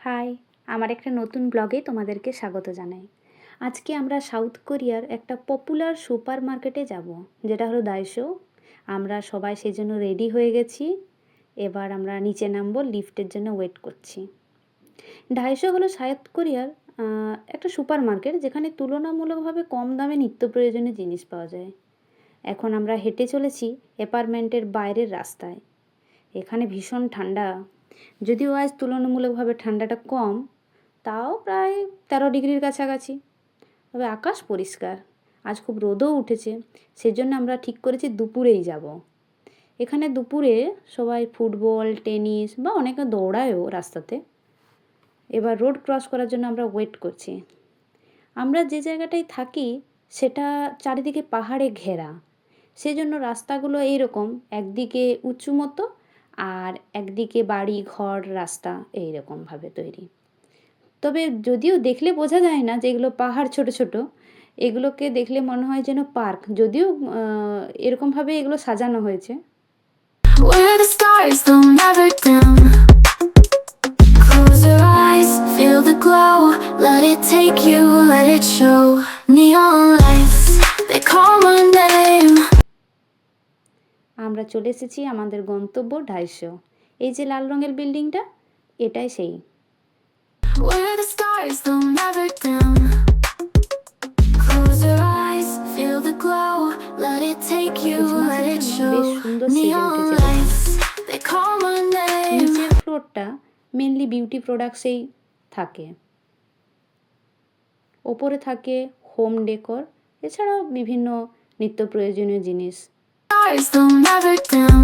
High, আমার একটা নতুন ব্লগে তোমাদেরকে স্বাগত জানাই। আজকে আমরা সাউথ কোরিয়ার একটা পপুলার সুপার মার্কেটে যাব, যেটা হলো দাইশো আমরা সবাই সেই জন্য রেডি হয়ে গেছি। এবার আমরা নিচে নামবো, লিফটের জন্য ওয়েট করছি। ডাইশো হলো সাউথ কোরিয়ার একটা সুপার মার্কেট যেখানে তুলনামূলকভাবে কম দামে নিত্য প্রয়োজনীয় জিনিস পাওয়া যায়। এখন আমরা হেঁটে চলেছি অ্যাপার্টমেন্টের বাইরের রাস্তায়। এখানে ভীষণ ঠান্ডা। যদিও আজ তুলনামূলকভাবে ঠান্ডাটা কম, তাও প্রায় তেরো ডিগ্রির কাছাকাছি। তবে আকাশ পরিষ্কার। আজ খুব রোদও উঠেছে, সেজন্য আমরা ঠিক করেছি দুপুরেই যাব। এখানে দুপুরে সবাই ফুটবল, টেনিস বা অনেকে দৌড়ায়ও রাস্তাতে। এবার রোড ক্রস করার জন্য আমরা ওয়েট করছি। আমরা যে জায়গাটায় থাকি, সেটা চারিদিকে পাহাড়ে ঘেরা। সেজন্য রাস্তাগুলো এইরকম, একদিকে উঁচু মতো আর একদিকে বাড়ি ঘর রাস্তা এইরকমভাবে তৈরি তবে যদিও দেখলে বোঝা যায় না যে এগুলো পাহাড় ছোট ছোট এগুলোকে দেখলে মনে হয় যেন পার্ক যদিও এরকমভাবে এগুলো সাজানো হয়েছে glow. Let it take you, let it show. Neon lights, আমরা চলে এসেছি আমাদের গন্তব্য ঢাইশো এই যে লাল রঙের বিল্ডিংটা এটাই সেই. বেশ সুন্দর সেজে উঠেছে. নিচের ফ্লোরটা মেনলি বিউটি প্রোডাক্টসেই থাকে। ওপরে থাকে হোম ডেকর এছাড়াও বিভিন্ন নিত্য প্রয়োজনীয় জিনিস। Stars don't never dim.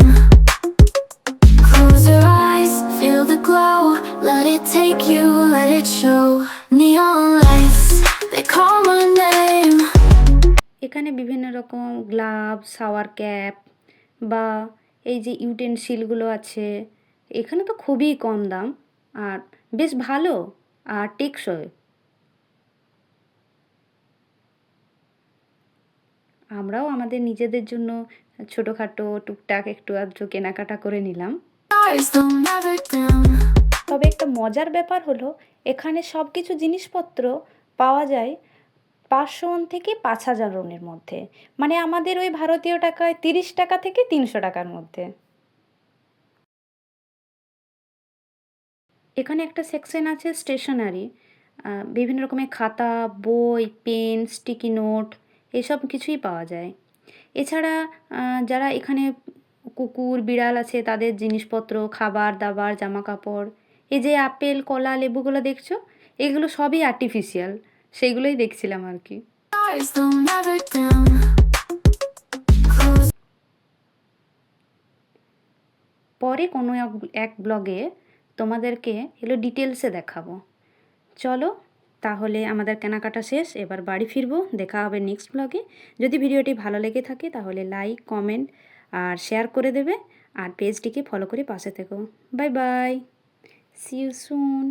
Close your eyes, feel the glow. Let it take you, let it show. Neon lights, they call my name. এখানে বিভিন্ন রকম গ্লাভ শাওয়ার ক্যাপ বা এই যে ইউটেনসিলগুলো আছে এখানে তো খুবই কম দাম আর বেশ ভালো আর টেকসই আমরাও আমাদের নিজেদের জন্য ছোটোখাটো টুকটাক একটু আধটু কেনাকাটা করে নিলাম. তবে একটা মজার ব্যাপার হলো এখানে সব কিছু জিনিসপত্র পাওয়া যায় পাঁচশো থেকে পাঁচ হাজার রনের মধ্যে। মানে আমাদের ওই ভারতীয় টাকায় তিরিশ টাকা থেকে তিনশো টাকার মধ্যে। এখানে একটা সেকশন আছে স্টেশনারি। বিভিন্ন রকমের খাতা বই পেন স্টিকি নোট এসব কিছুই পাওয়া যায়। এছাড়া যারা এখানে কুকুর বিড়াল আছে তাদের জিনিসপত্র খাবার দাবার জামা কাপড় এই যে আপেল কলা লেবুগুলো দেখছ এগুলো সবই আর্টিফিশিয়াল সেইগুলোই দেখছিলাম আর কি। পরে কোনো এক- এক ব্লগে তোমাদেরকে এগুলো ডিটেলসে দেখাবো। চলো তাহলে আমাদের কেনাকাটা শেষ, এবার বাড়ি ফিরবো, দেখা হবে নেক্সট ব্লগে যদি ভিডিওটি ভালো লেগে থাকে তাহলে লাইক কমেন্ট আর শেয়ার করে দেবে। আর পেজটিকে ফলো করে পাশে থেকো। Bye bye see you soon